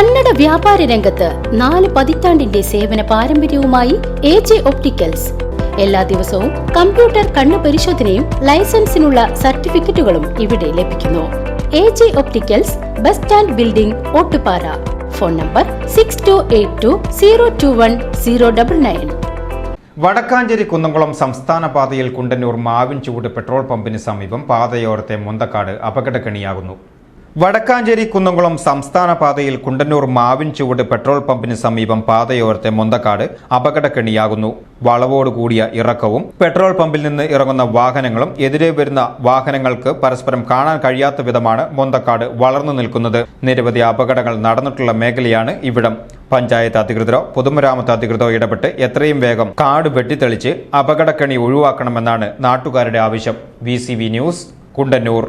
കന്നഡ വ്യാപാര രംഗത്ത് നാല് പതിറ്റാണ്ടിന്റെ സേവന പാരമ്പര്യവുമായി എ ജെ ഒപ്റ്റിക്കൽസ്. എല്ലാ ദിവസവും കമ്പ്യൂട്ടർ കണ്ണു പരിശോധനയും ലൈസൻസിനുള്ള സർട്ടിഫിക്കറ്റുകളും ഇവിടെ ലഭിക്കുന്നു. A J opticals bus stand building Ottupara. Phone number six two eight two zero two one zero double nine Vadakkanchery Kunnamkulam സംസ്ഥാന പാതയിൽ കുണ്ടന്നൂർ മാവിൻചൂട് പെട്രോൾ പമ്പിന് സമീപം പാതയോരത്തെ മുന്തക്കാട് അപകടക്കണിയാകുന്നു. വടക്കാഞ്ചേരി കുന്നംകുളം സംസ്ഥാന പാതയിൽ കുണ്ടന്നൂർ മാവിൻ ചുവട് പെട്രോൾ പമ്പിന് സമീപം പാതയോരത്തെ മുന്തക്കാട് അപകടക്കെണിയാകുന്നു. വളവോട് കൂടിയ ഇറക്കവും പെട്രോൾ പമ്പിൽ നിന്ന് ഇറങ്ങുന്ന വാഹനങ്ങളും എതിരെ വരുന്ന വാഹനങ്ങൾക്ക് പരസ്പരം കാണാൻ കഴിയാത്ത വിധമാണ് മുന്തക്കാട് വളർന്നു നിൽക്കുന്നത്. നിരവധി അപകടങ്ങൾ നടന്നിട്ടുള്ള മേഖലയാണ് ഇവിടം. പഞ്ചായത്ത് അധികൃതരോ പൊതുമരാമത്ത് അധികൃതരോ ഇടപെട്ട് എത്രയും വേഗം കാട് വെട്ടിത്തെളിച്ച് അപകടക്കെണി ഒഴിവാക്കണമെന്നാണ് നാട്ടുകാരുടെ ആവശ്യം. V news Kundannoor.